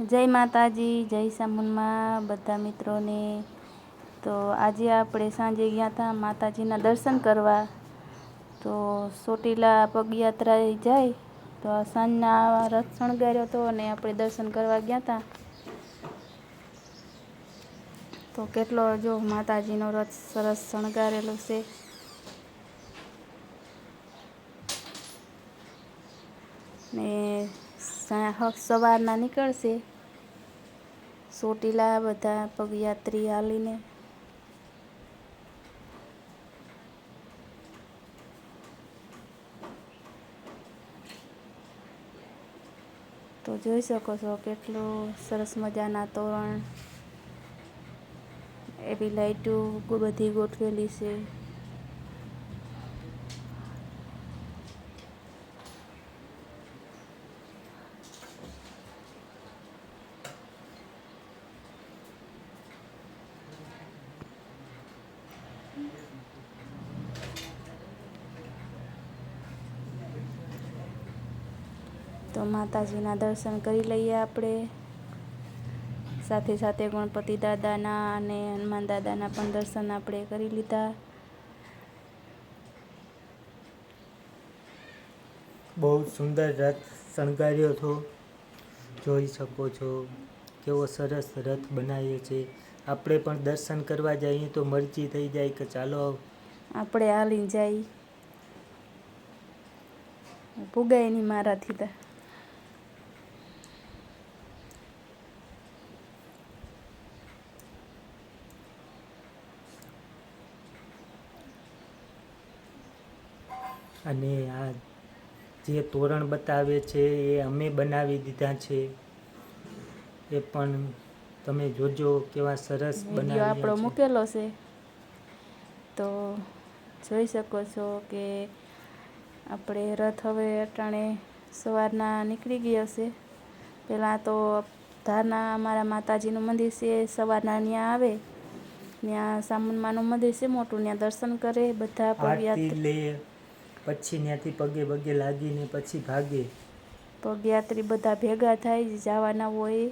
જય માતાજી, જય સામુનમાં બધા મિત્રોને. તો આજે આપણે સાંજે ગયા હતા માતાજીના દર્શન કરવા. તો ચોટીલા પગયાત્રાએ જાય. તો સાંજના રથ શણગાર્યો હતો અને આપણે દર્શન કરવા ગયા હતા તો કેટલો જો માતાજીનો રથ સરસ શણગારેલો છે ને સા- સવારના નીકળશે. ચોટીલા બધા પગયાત્રી હાલીને તો જોઈ શકો છો કેટલું સરસ મજાના તોરણ, એવી લાઈટો બધી ગોઠવેલી છે. તો માતાજીના દર્શન કરી લઈએ આપણે. સાથે સાથે ગણપતિ દાદાના અને હનુમાન દાદાના પણ દર્શન આપણે કરી લીધા. બહુ સુંદર રથ શણગાર્યો હતો. જોઈ શકો છો કેવો સરસ રથ બનાવ્યો છે. આપણે પણ દર્શન કરવા જઈએ તો મરજી થઈ જાય કે ચાલો. આપણે હાલી જાય પુગાય નહીં મારાથી તો. અને આ જે તોરણ બતાવે છે એ અમે બનાવી દીધા છે. એ પણ તમે જોજો કેવા સરસ બનાવ્યો આપણો મૂકેલો છે. તો જોઈ શકો છો કે આપણે રથ હવે અટાણે સવારના નીકળી ગયો છે. પહેલાં તો ધારના અમારા માતાજીનું મંદિર છે સવારના ત્યાં આવે. ત્યાં સામુનમાનું મંદિર છે મોટું. ત્યાં દર્શન કરે બધા પગયાત્રી પછી ત્યાંથી પગે પગે લાગીને પછી ભાગે. પગયાત્રી બધા ભેગા થાય જવાના હોય.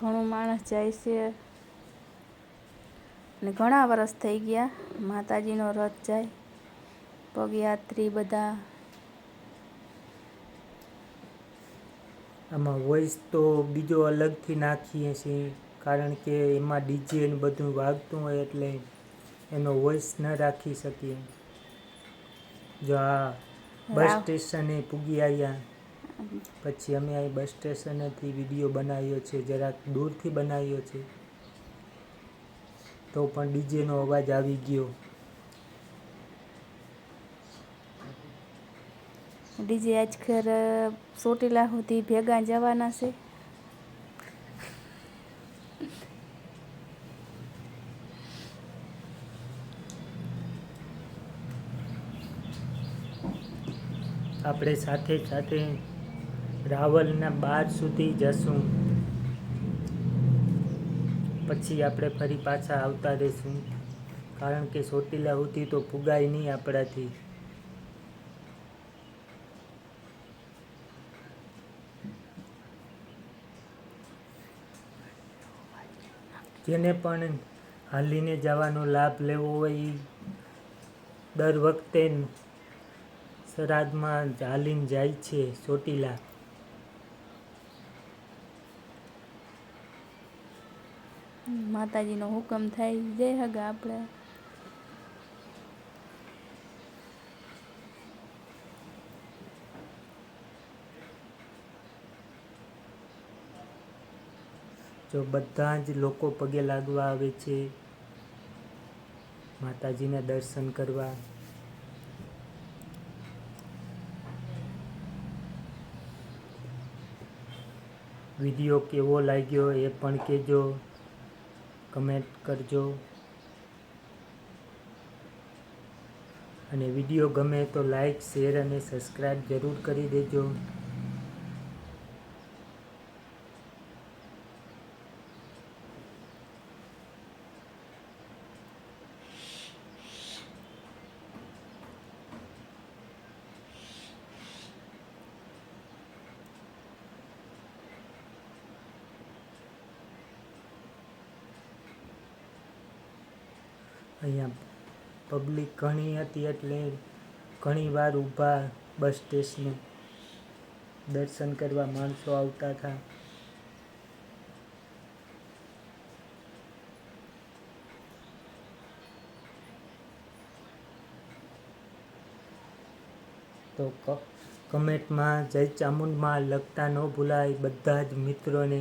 ઘણું માણસ જાય છે. અને ઘણા વર્ષ થઈ ગયા માતાજીનો રથ જાય. પગયાત્રી બધા. આમાં વોઇસ તો બીજો અલગથી નાખીએ છીએ કારણ કે એમાં ડીજે ને બધું વાગતું હોય એટલે એનો વોઇસ ન રાખી શકીએ. જો આ બસ સ્ટેશને પૂગી આવ્યા પછી અમે આ બસ સ્ટેશનેથી વીડિયો બનાવ્યો છે જરાક દૂરથી બનાવ્યો છે. તો પણ ડીજેનો અવાજ આવી ગયો. ડીજે આજ ખેર ચોટીલા સુધી ભેગા જવાના છે. આપણે સાથે સાથે રાવલના બાર સુધી જશું. પછી આપણે ફરી પાછા આવતા રહીશું. કારણ કે ચોટીલા સુધી તો ફુગાય નહીં આપણાથી. જેને પણ હાલીને જવાનો લાભ લેવો હોય દર વખતે શ્રાદ્ધમાં હાલીને જાય છે ચોટીલા. માતાજીનો હુકમ થાય. જય હગા આપણે. જો બધા જ લોકો પગે લાગવા આવે છે માતાજીના દર્શન કરવા. વીડિયો કેવો લાગ્યો એ પણ કહેજો. કમેન્ટ કરજો. અને વીડિયો ગમે તો લાઈક, શેર અને સબસ્ક્રાઈબ જરૂર કરી દેજો. અહીંયા પબ્લિક ઘણી હતી એટલે ઘણી વાર ઊભા બસ સ્ટેશને દર્શન કરવા માણસો આવતા હતા. તો કમેન્ટમાં જય ચામુંડમાં લખતા ન ભૂલાય બધા જ મિત્રોને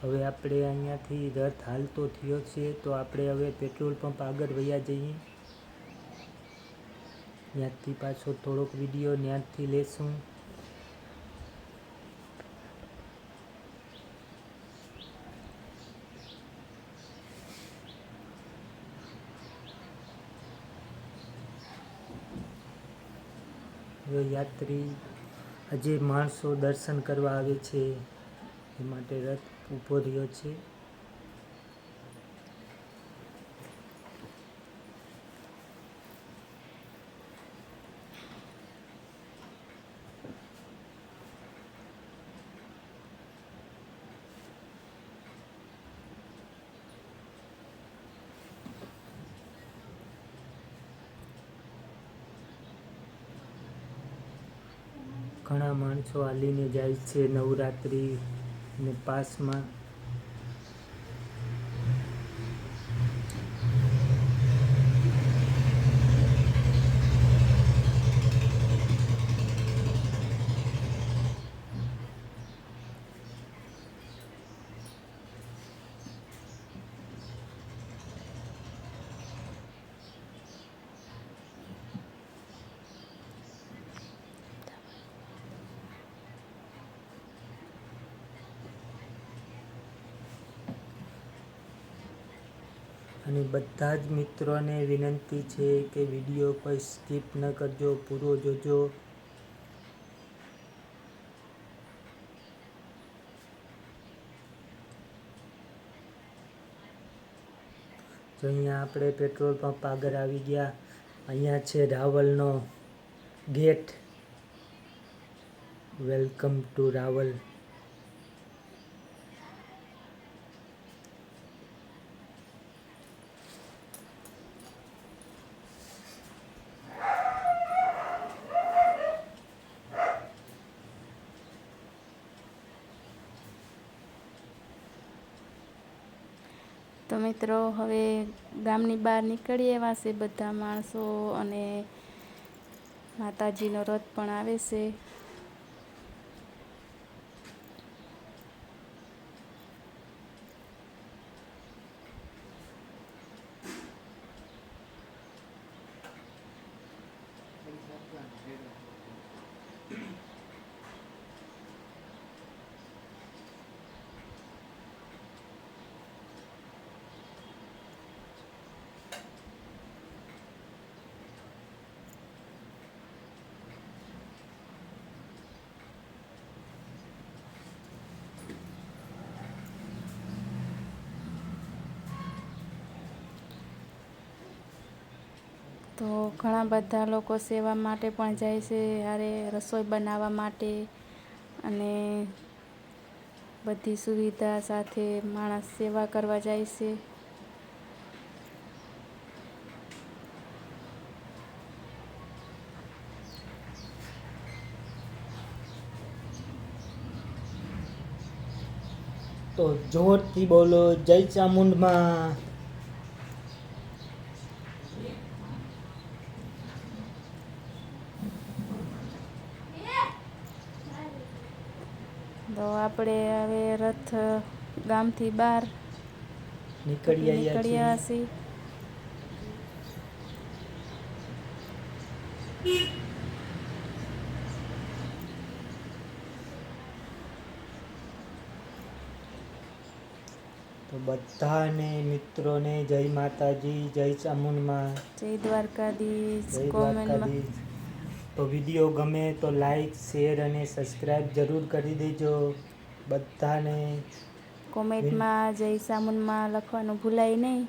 હવે આપણે અહીંયાથી રથ હાલતો થયો છે, તો આપણે હવે પેટ્રોલ પંપ આગળ વયા જઈએ. ત્યાંથી પાછો થોડોક વીડિયો ત્યાંથી લેશું. યાત્રી હજી માણસો દર્શન કરવા આવે છે, એ માટે રથ ઊભો રહ્યો છે. ઘણા માણસો હાલીને જાય છે. નવરાત્રિ ને પાસમાં અને બધા જ મિત્રોને વિનંતી છે કે વીડિયો કોઈ સ્કીપ ન કરજો, પૂરો જોજો. તો અહીંયા આપણે પેટ્રોલ પંપ આગળ આવી ગયા, અહીંયા છે રાવલનો ગેટ. Welcome to Raval. તો મિત્રો, હવે ગામની બહાર નીકળી એવા છે બધા માણસો અને માતાજીનો રથ પણ આવે છે. તો ઘણા બધા લોકો સેવા માટે પણ જાય છે, હારે રસોઈ બનાવવા માટે અને બધી સુવિધા સાથે માણસ સેવા કરવા જાય છે. તો જોરથી બોલો, જય ચામુંડમાં તો આપણે હવે રથ ગામથી બહાર નીકળી નીકળ્યા છીએ. તો બધાને મિત્રોને જય માતાજી જય ચામુંડમાં. જય દ્વારકાધીશ કોમેન્ટમાં તો વીડિયો ગમે તો લાઈક શેર અને સબસ્ક્રાઈબ જરૂર કરી દેજો. બધાને કોમેન્ટમાં જય સામુનમાં લખવાનું ભૂલાય નહીં